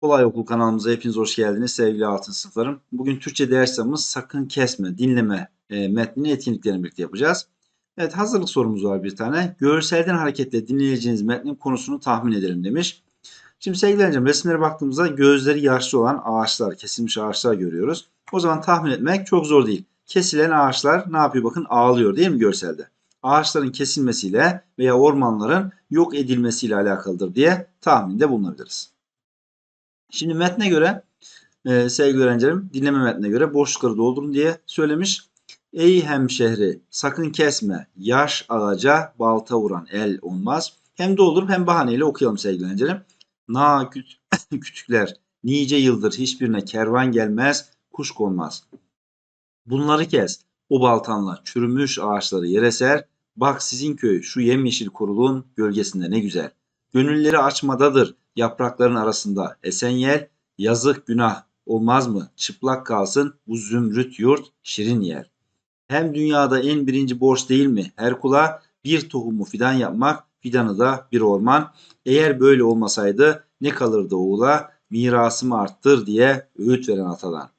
Kolay Okul kanalımıza hepiniz hoş geldiniz sevgili altın sınıflarım. Bugün Türkçe dersimiz sakın kesme, dinleme e, metnini etkinliklerini birlikte yapacağız. Evet hazırlık sorumuz var bir tane. Görselden hareketle dinleyeceğiniz metnin konusunu tahmin edelim demiş. Şimdi sevgili öğrencim resimlere baktığımızda gözleri yaşlı olan ağaçlar, kesilmiş ağaçlar görüyoruz. O zaman tahmin etmek çok zor değil. Kesilen ağaçlar ne yapıyor bakın ağlıyor değil mi görselde? Ağaçların kesilmesiyle veya ormanların yok edilmesiyle alakalıdır diye tahminde bulunabiliriz. Şimdi metne göre e, sevgili öğrencilerim dinleme metnine göre boşlukları doldurun diye söylemiş. Ey hemşehri sakın kesme yaş ağaca balta vuran el olmaz. Hem doldurup hem bahaneyle okuyalım sevgili öğrencilerim. Na küt, kütükler nice yıldır hiçbirine kervan gelmez kuş konmaz. Bunları kes o baltanla çürümüş ağaçları yere ser. Bak sizin köy şu yemyeşil kuruluğun gölgesinde ne güzel. Gönülleri açmadadır yaprakların arasında esen yel. Yazık günah olmaz mı? Çıplak kalsın bu zümrüt yurt şirin yer. Hem dünyada en birinci borç değil mi? Her kula bir tohumu fidan yapmak, fidanı da bir orman. Eğer böyle olmasaydı ne kalırdı oğula? Mirasımı arttır diye öğüt veren atadan.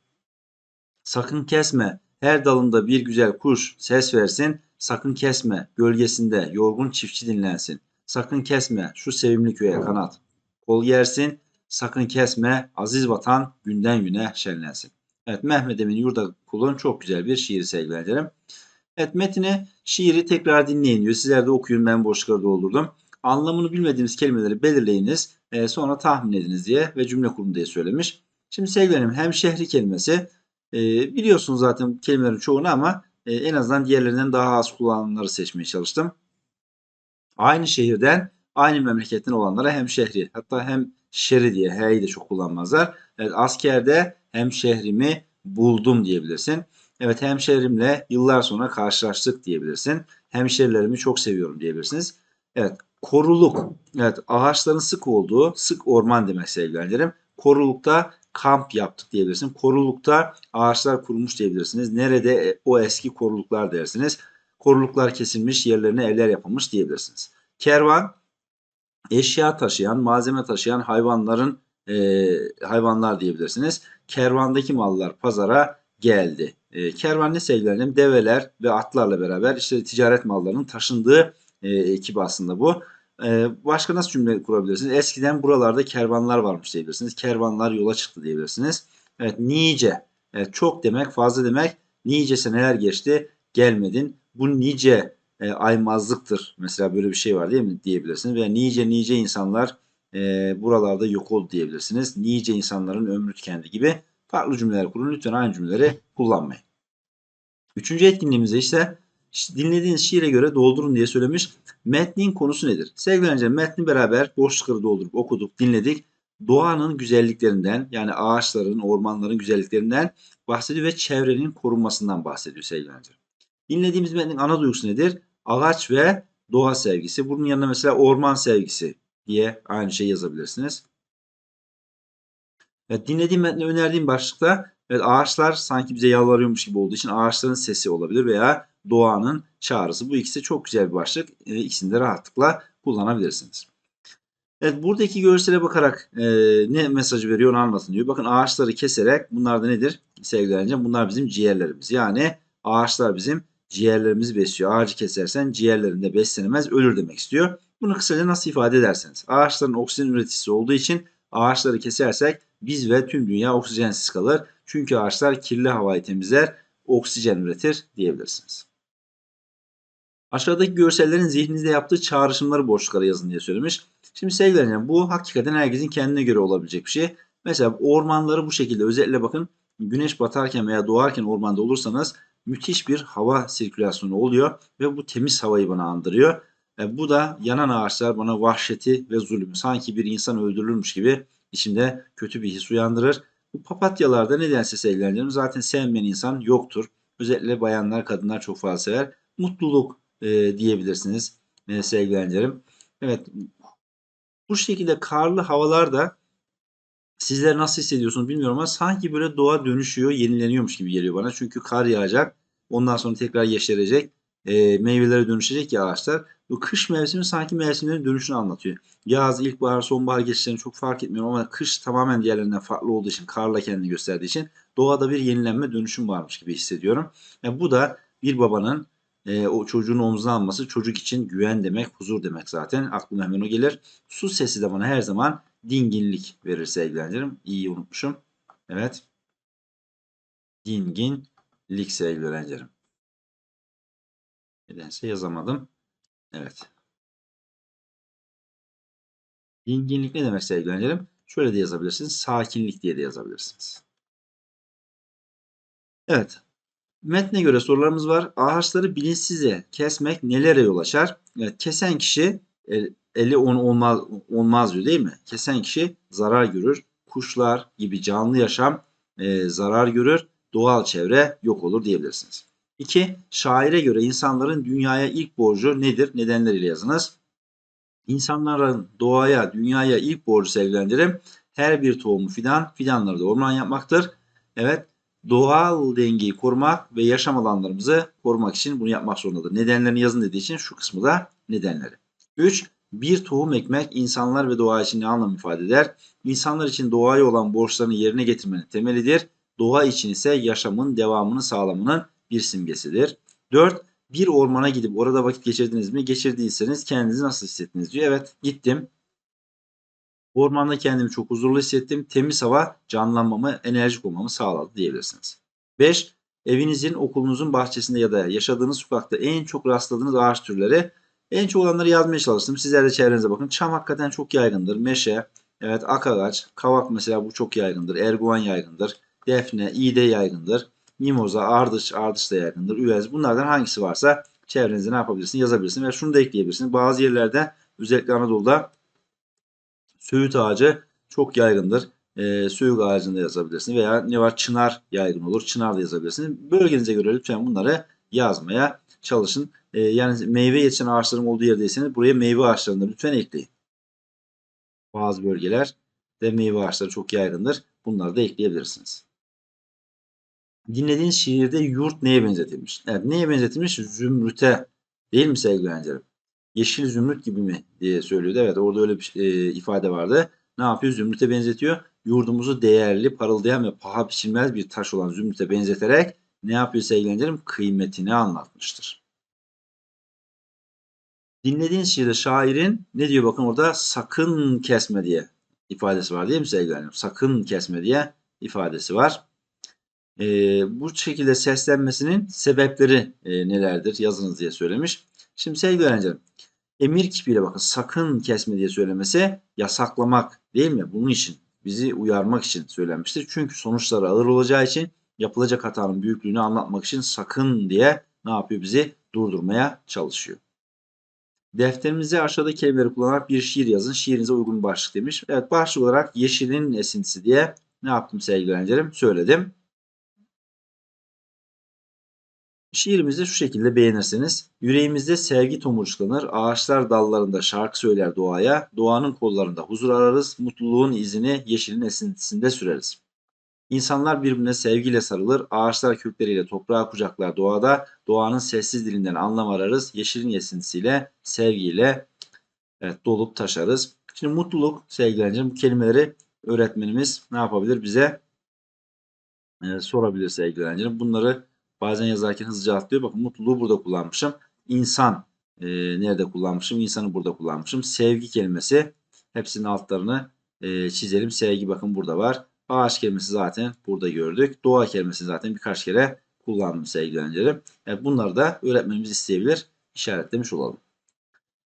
Sakın kesme, her dalında bir güzel kuş ses versin. Sakın kesme, gölgesinde yorgun çiftçi dinlensin. Sakın kesme, şu sevimli köye kanat. Kol yersin, sakın kesme, aziz vatan günden güne şenlensin. Evet Mehmet Emin Yurda Kul'un çok güzel bir şiiri sevgili öğrencilerim. Evet metni şiiri tekrar dinleyin diyor. Sizler de okuyun ben boşlukları doldurdum. Anlamını bilmediğiniz kelimeleri belirleyiniz. e, sonra tahmin ediniz diye ve cümle kurun diye söylemiş. Şimdi sevgili öğrencilerim hem şehri kelimesi e, biliyorsunuz zaten kelimelerin çoğunu ama e, en azından diğerlerinden daha az kullanılanları seçmeye çalıştım. Aynı şehirden aynı memleketten olanlara hem şehri hatta hem şeri diye h'yi de çok kullanmazlar. Evet askerde hem şehrimi buldum diyebilirsin. Evet hemşehrimle yıllar sonra karşılaştık diyebilirsin. Hemşerilerimi çok seviyorum diyebilirsiniz. Evet koruluk. Evet ağaçların sık olduğu sık orman demek sevgili öğrencilerim. Korulukta kamp yaptık diyebilirsin. Korulukta ağaçlar kurumuş diyebilirsiniz. Nerede E, o eski koruluklar dersiniz. Koruluklar kesilmiş yerlerine evler yapılmış diyebilirsiniz. Kervan eşya taşıyan, malzeme taşıyan hayvanların e, hayvanlar diyebilirsiniz. Kervandaki mallar pazara geldi. E, kervan ne sevgilerim? Develer ve atlarla beraber işte ticaret mallarının taşındığı e, ekip aslında bu. E, başka nasıl cümle kurabilirsiniz? Eskiden buralarda kervanlar varmış diyebilirsiniz. Kervanlar yola çıktı diyebilirsiniz. Evet nice. Evet, çok demek, fazla demek. Nice seneler geçti, gelmedin. Bu nice e, aymazlıktır. Mesela böyle bir şey var değil mi diyebilirsiniz. Veya nice nice insanlar e, buralarda yok oldu diyebilirsiniz. Nice insanların ömrü tükendi gibi farklı cümleler kurun. Lütfen aynı cümleleri kullanmayın. Üçüncü etkinliğimizde ise dinlediğiniz şiire göre doldurun diye söylemiş. Metnin konusu nedir? Sevgili öğrenciler metni beraber boşlukları doldurup okuduk, dinledik. Doğanın güzelliklerinden yani ağaçların, ormanların güzelliklerinden bahsediyor ve çevrenin korunmasından bahsediyor sevgili öğrenciler. Dinlediğimiz metnin ana duygusu nedir? Ağaç ve doğa sevgisi. Bunun yanına mesela orman sevgisi diye aynı şey yazabilirsiniz. Evet, dinlediğim metne önerdiğim başlıkta evet, ağaçlar sanki bize yalvarıyormuş gibi olduğu için ağaçların sesi olabilir veya doğanın çağrısı. Bu ikisi çok güzel bir başlık. E, ikisini de rahatlıkla kullanabilirsiniz. Evet buradaki görsele bakarak e, ne mesajı veriyor onu anlatın diyor. Bakın ağaçları keserek bunlar da nedir sevgili öğrencim? Bunlar bizim ciğerlerimiz. Yani ağaçlar bizim ciğerlerimizi besliyor. Ağacı kesersen ciğerlerinde beslenemez ölür demek istiyor. Bunu kısaca nasıl ifade ederseniz. Ağaçların oksijen üreticisi olduğu için ağaçları kesersek biz ve tüm dünya oksijensiz kalır. Çünkü ağaçlar kirli havayı temizler, oksijen üretir diyebilirsiniz. Aşağıdaki görsellerin zihninizde yaptığı çağrışımları boşluklara yazın diye söylemiş. Şimdi öğrenciler, bu hakikaten herkesin kendine göre olabilecek bir şey. Mesela ormanları bu şekilde özellikle bakın güneş batarken veya doğarken ormanda olursanız müthiş bir hava sirkülasyonu oluyor ve bu temiz havayı bana andırıyor. E, bu da yanan ağaçlar bana vahşeti ve zulmü sanki bir insan öldürülmüş gibi içimde kötü bir his uyandırır. Bu papatyalarda nedense sevgileneceğim zaten sevmeyen insan yoktur. Özellikle bayanlar, kadınlar çok fazla sever. Mutluluk e, diyebilirsiniz e, sevgileneceğim. Evet bu şekilde karlı havalarda sizler nasıl hissediyorsunuz bilmiyorum ama sanki böyle doğa dönüşüyor, yenileniyormuş gibi geliyor bana. Çünkü kar yağacak, ondan sonra tekrar yeşerecek, e, meyvelere dönüşecek ya ağaçlar. Bu kış mevsimi sanki mevsimlerin dönüşünü anlatıyor. Yaz, ilkbahar, sonbahar geçişlerini çok fark etmiyorum ama kış tamamen diğerlerinden farklı olduğu için, karla kendini gösterdiği için doğada bir yenilenme, dönüşüm varmış gibi hissediyorum. Yani bu da bir babanın e, o çocuğun omzuna alması çocuk için güven demek, huzur demek zaten. Aklıma hemen o gelir. Su sesi de bana her zaman dinginlik verir sevgilerim. İyi unutmuşum. Evet. Dinginlik sevgili öğrencilerim. Nedense yazamadım. Evet. Dinginlik ne demek sevgili öğrencilerim? Şöyle de yazabilirsiniz. Sakinlik diye de yazabilirsiniz. Evet. Metne göre sorularımız var. Ağaçları bilinçsizce kesmek nelere yol açar? Evet, kesen kişi eli on olmaz, olmaz diyor değil mi? Kesen kişi zarar görür. Kuşlar gibi canlı yaşam e, zarar görür. Doğal çevre yok olur diyebilirsiniz. 2. Şaire göre insanların dünyaya ilk borcu nedir? Nedenleriyle yazınız. İnsanların doğaya, dünyaya ilk borcu sevgilendirim. Her bir tohumu fidan, fidanları da orman yapmaktır. Evet, doğal dengeyi korumak ve yaşam alanlarımızı korumak için bunu yapmak zorundadır. Nedenlerini yazın dediği için şu kısmı da nedenleri. 3. Bir tohum ekmek insanlar ve doğa için ne anlam ifade eder? İnsanlar için doğaya olan borçlarını yerine getirmenin temelidir. Doğa için ise yaşamın devamını sağlamanın bir simgesidir. 4. Bir ormana gidip orada vakit geçirdiniz mi? Geçirdiyseniz kendinizi nasıl hissettiniz diyor. Evet gittim. Ormanda kendimi çok huzurlu hissettim. Temiz hava canlanmamı, enerjik olmamı sağladı diyebilirsiniz. 5. Evinizin, okulunuzun bahçesinde ya da yaşadığınız sokakta en çok rastladığınız ağaç türleri. En çok olanları yazmaya çalıştım. Sizler de çevrenize bakın. Çam hakikaten çok yaygındır. Meşe, evet akağaç, kavak mesela bu çok yaygındır. Erguvan yaygındır. Defne, iğde yaygındır. Mimoza, ardıç, ardıç da yaygındır. Üvez bunlardan hangisi varsa çevrenizde ne yapabilirsiniz yazabilirsiniz. Ve şunu da ekleyebilirsiniz. Bazı yerlerde özellikle Anadolu'da söğüt ağacı çok yaygındır. E, söğüt ağacında yazabilirsiniz. Veya ne var çınar yaygın olur. Çınar da yazabilirsiniz. Bölgenize göre lütfen bunları yazmaya çalışın. E, yani meyve yetişen ağaçların olduğu yerdeyseniz buraya meyve ağaçlarını lütfen ekleyin. Bazı bölgeler de meyve ağaçları çok yaygındır. Bunları da ekleyebilirsiniz. Dinlediğiniz şiirde yurt neye benzetilmiş? Evet neye benzetilmiş? Zümrüte değil mi sevgili öğrencilerim? Yeşil zümrüt gibi mi diye söylüyordu. Evet orada öyle bir e, ifade vardı. Ne yapıyor? Zümrüte benzetiyor. Yurdumuzu değerli, parıldayan ve paha biçilmez bir taş olan zümrüte benzeterek ne yapıyor sevgili öğrencilerim? Kıymetini anlatmıştır. Dinlediğiniz şiirde şairin ne diyor bakın orada sakın kesme diye ifadesi var değil mi sevgili öğrencilerim? Sakın kesme diye ifadesi var. E, bu şekilde seslenmesinin sebepleri e, nelerdir yazınız diye söylemiş. Şimdi sevgili öğrencilerim emir kipiyle bakın sakın kesme diye söylemesi yasaklamak değil mi? Bunun için bizi uyarmak için söylenmiştir. Çünkü sonuçları ağır olacağı için yapılacak hatanın büyüklüğünü anlatmak için sakın diye ne yapıyor bizi durdurmaya çalışıyor. Defterimize aşağıdaki kelimeleri kullanarak bir şiir yazın. Şiirinize uygun başlık demiş. Evet başlık olarak yeşilin esintisi diye ne yaptım sevgili öğrencilerim? Söyledim. Şiirimizi şu şekilde beğenirseniz, yüreğimizde sevgi tomurcuklanır, ağaçlar dallarında şarkı söyler doğaya, doğanın kollarında huzur ararız, mutluluğun izini yeşilin esintisinde süreriz. İnsanlar birbirine sevgiyle sarılır, ağaçlar kökleriyle toprağa kucaklar doğada, doğanın sessiz dilinden anlam ararız, yeşilin esintisiyle, sevgiyle evet, dolup taşarız. Şimdi mutluluk sevgili bu kelimeleri öğretmenimiz ne yapabilir bize e, sorabilir sevgili Bunları Bazen yazarken hızlıca atlıyor. Bakın mutluluğu burada kullanmışım. İnsan e, nerede kullanmışım? İnsanı burada kullanmışım. Sevgi kelimesi hepsinin altlarını e, çizelim. Sevgi bakın burada var. Ağaç kelimesi zaten burada gördük. Doğa kelimesi zaten birkaç kere kullandım sevgili öğrencilerim. Evet, bunları da öğretmenimiz isteyebilir. İşaretlemiş olalım.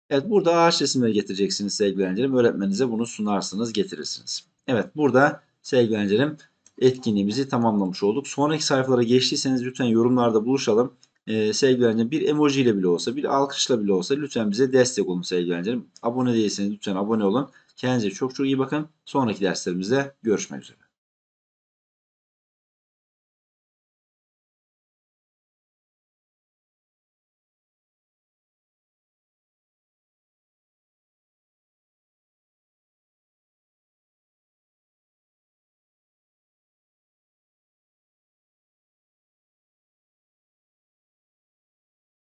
Evet burada ağaç resimleri getireceksiniz sevgili öğrencilerim. Öğretmeninize bunu sunarsınız getirirsiniz. Evet burada sevgili öğrencilerim etkinliğimizi tamamlamış olduk. Sonraki sayfalara geçtiyseniz lütfen yorumlarda buluşalım. Ee, sevgili bir emoji ile bile olsa bir alkışla bile olsa lütfen bize destek olun sevgili. Abone değilseniz lütfen abone olun. Kendinize çok çok iyi bakın. Sonraki derslerimizde görüşmek üzere.